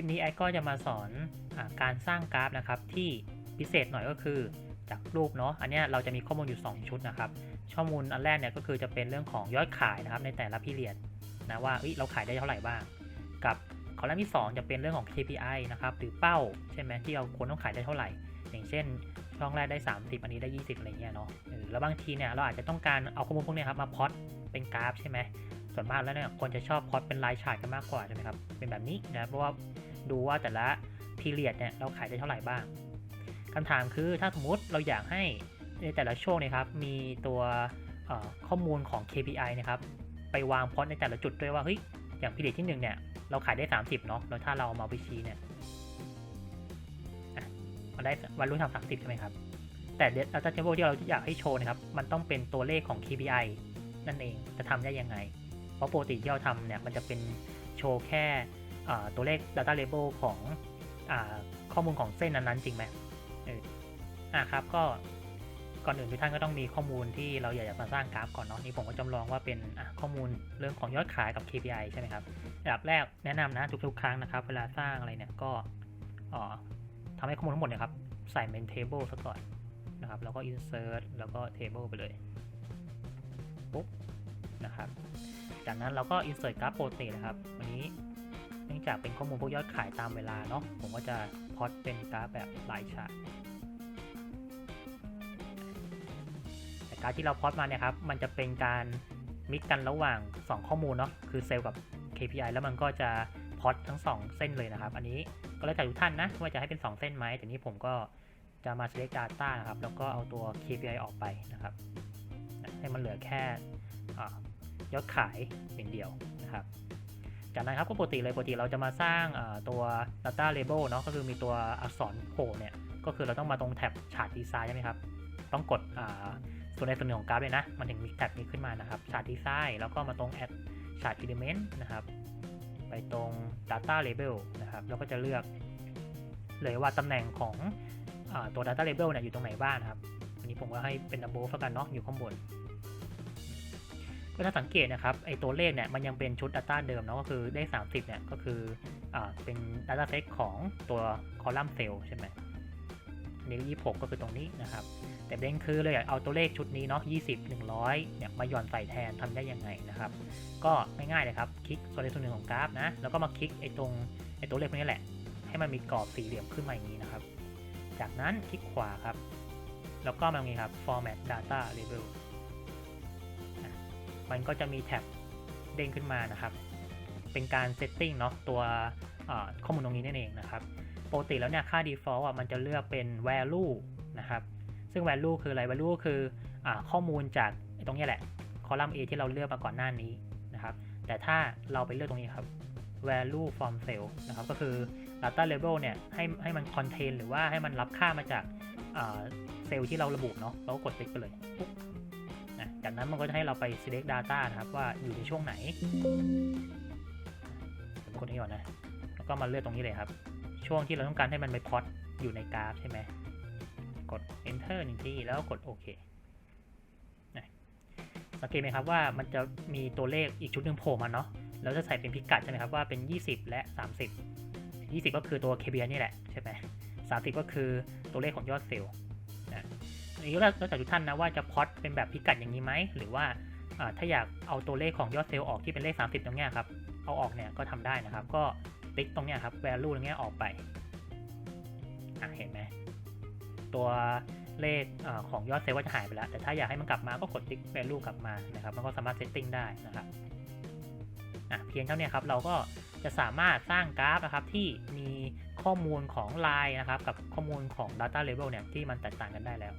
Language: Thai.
ลิปนี้ไอ้ก็จะมาสอนอการสร้างกราฟนะครับที่พิเศษหน่อยก็คือจากรูปเนาะอันนี้เราจะมีข้อมูลอยู่ 2 ชุดนะครับข้อมูลอันแรกเนี่ยก็คือจะเป็นเรื่องของยอดขายนะครับในแต่ละพิเรียดนะว่าเอ้ยเราขายได้เท่าไหร่บ้าง กับคอลัมน์ที่ 2 จะเป็นเรื่องของ KPI นะครับหรือเป้าใช่ไหมที่เราควรต้องขายได้เท่าไหร่ อย่างเช่น ช่องแรกได้ 30 อันนี้ได้ 20 อะไรเงี้ยเนาะแล้วบางทีเนี่ยเราอาจจะต้องการเอาข้อมูลพวกนี้ครับมาพอตเป็นกราฟใช่ไหมส่วนมากแล้วเนี่ยคนจะชอบพอตเป็นลายฉากกันมากกว่าใช่ไหมครับเป็นแบบนี้นะเพราะว่า ดูว่าแต่ละพีเรียดเนี่ยเราขายได้เท่าไหร่บ้างคำถามคือถ้าสมมติเราอยากให้ในแต่ละช่วงนะครับมีตัวข้อมูลของ KPI นะครับไปวางพอตในแต่ละจุดด้วยว่าเฮ้ยอย่างพีเรียดที่หนึ่งเนี่ยเราขายได้ 30เนาะแล้วถ้าเราเอามาไปชี้เนี่ยมันได้วันรุ่นทำสามสิบใช่ไหมครับ แต่ Data Table ที่เราอยากให้โชว์นะครับ มันต้องเป็นตัวเลขของ KPI นั่นเอง จะทำได้ยังไง เพราะปกติที่เราทำเนี่ย มันจะเป็นโชว์แค่ ตัวเลข Data Label ของอข้อมูลของเส้นนั้นๆจริงไหมเอออะครับก็ก่อนอื่นทุกท่านก็ต้องมีข้อมูลที่เราอยากจะมาสร้างกราฟก่อนเนาะนี่ผมก็จำลองว่าเป็นข้อมูลเรื่องของยอดขายกับ KPI ใช่ไหมครับอันดับแรกแนะนำนะทุกๆครั้งนะครับเวลาสร้างอะไรเนี่ยก็อ่อทำให้ข้อมูลทั้งหมดเนี่ยครับใส่เป็น table ซะก่อนนะครับแล้วก็ insert แล้วก็ table ไปเลยปุ๊บนะครับ จากนั้นเราก็ insert กราฟโปกตินะครับ จากเป็นข้อมูลพวกยอดขายตามเวลาเนาะผมก็จะพอตเป็นกราฟแบบลายฉากแต่กราฟที่เราพอตมาเนี่ยครับมันจะเป็นการมิกกันระหว่าง 2 ข้อมูลเนาะคือเซลล์กับ KPI แล้วมันก็จะพอตทั้ง 2 เส้นเลยนะครับ อันนี้ก็แล้วแต่ทุกท่านนะว่าจะให้เป็น 2 เส้นไหมแต่นี้ผมก็จะมา select data นะครับ แล้วก็เอาตัว KPI ออกไปนะครับ ให้มันเหลือแค่ยอดขายอย่างเดียวนะครับ จากนั้นครับก็ปกติเลยปกติเราจะมาสร้างตัว data label เนาะก็คือมีตัวอักษรโผล่เนี่ยก็คือเราต้องมาตรงแท็บชาร์ตดีไซน์ใช่ไหมครับ ต้องกดส่วนในส่วนหนึ่งของกราฟเลยนะ มันถึงมีแท็บนี้ขึ้นมานะครับชาร์ตดีไซน์แล้วก็มาตรง add ชาร์ต element นะครับ ไปตรง data label นะครับ แล้วก็จะเลือกเลยว่าตำแหน่งของอตัว data label เนี่ยอยู่ตรงไหนบ้างครับ อันนี้ผมก็ให้เป็น above แล้วกันเนาะอยู่ข้างบน ก็ถ้าสังเกตนะครับไอตัวเลขเนี่ยมันยังเป็นชุด data เดิมเนาะก็คือได้ 30เนี่ยก็คืออ่าเป็น data set ของตัวคอลัมน์เซลล์ใช่ไหมอันนี้26 ก็คือตรงนี้นะครับ แต่เด็นคือเลยอยากเอาตัวเลขชุดนี้เนาะ20 100เนี่ยมาหย่อนใส่แทนทำได้ยังไงนะครับ ก็ง่ายๆเลยครับคลิกส่วนใดส่วนหนึ่งของกราฟนะแล้วก็มาคลิกไอตรงไอตัวเลขพวกนี้แหละ ให้มันมีกรอบสี่เหลี่ยมขึ้นมาอย่างนี้นะครับ จากนั้นคลิกขวาครับ แล้วก็มาตรงนี้ครับ format data label มันก็จะมีแท็บเด้งขึ้นมานะครับ เป็นการ setting เนาะตัวข้อมูลตรงนี้นั่นเองนะครับปกติแล้วเนี่ยค่า default อะมันจะเลือกเป็น value นะครับ ซึ่ง value คืออะไร value คืออข้อมูลจากตรงนี้แหละ คอลัมน์ A ที่เราเลือกมาก่อนหน้านี้นะครับ แต่ถ้าเราไปเลือกตรงนี้ครับ value from cell นะครับ ก็คือ data label เนี่ยให้ให้มัน contain หรือว่าให้มันรับค่ามาจากเซลล์ที่เราระบุเนาะ เราก็กดติ๊กไปเลยปุ๊บ จากนั้นมันก็จะให้เราไป select data นะครับว่าอยู่ในช่วงไหนผมกดนี้ก่อนนะ แล้วก็มาเลือกตรงนี้เลยครับ ช่วงที่เราต้องการให้มันไปพอตอยู่ในกราฟใช่ไหม กด enter หนึ่งทีแล้วกดโอเคนะสังเกตไหมครับว่ามันจะมีตัวเลขอีกชุดหนึ่งโผล่มาเนาะแล้วจะใส่เป็นพิกัดใช่ไหมครับว่าเป็น 20 และ 30 20 ก็คือตัว KPI นี่แหละใช่ไหม30 ก็คือตัวเลขของยอดเซลล์ นนี้แล้วแต่ทุกท่านนะว่าจะพอตเป็นแบบพิกัดอย่างนี้ไหมหรือว่าถ้าอยากเอาตัวเลขของยอดเซลล์ออกที่เป็นเลข 30 ตรงนี้ครับเอาออกเนี่ยก็ทำได้นะครับ ก็ติ๊กตรงนี้ครับ value ตรงนี้ออกไปเห็นไหมตัวเลขอของยอดเซลล์ก็จะหายไปแล้ว แต่ถ้าอยากให้มันกลับมาก็กดติ๊ก value กลับมานะครับ มันก็สามารถ setting ได้นะครับเพียงเท่านี้ครับเราก็จะสามารถสร้างกราฟนะครับที่มีข้อมูลของ Line นะครับ กับข้อมูลของ Data Label เนี่ยที่มันแตกต่างกันได้แล้ว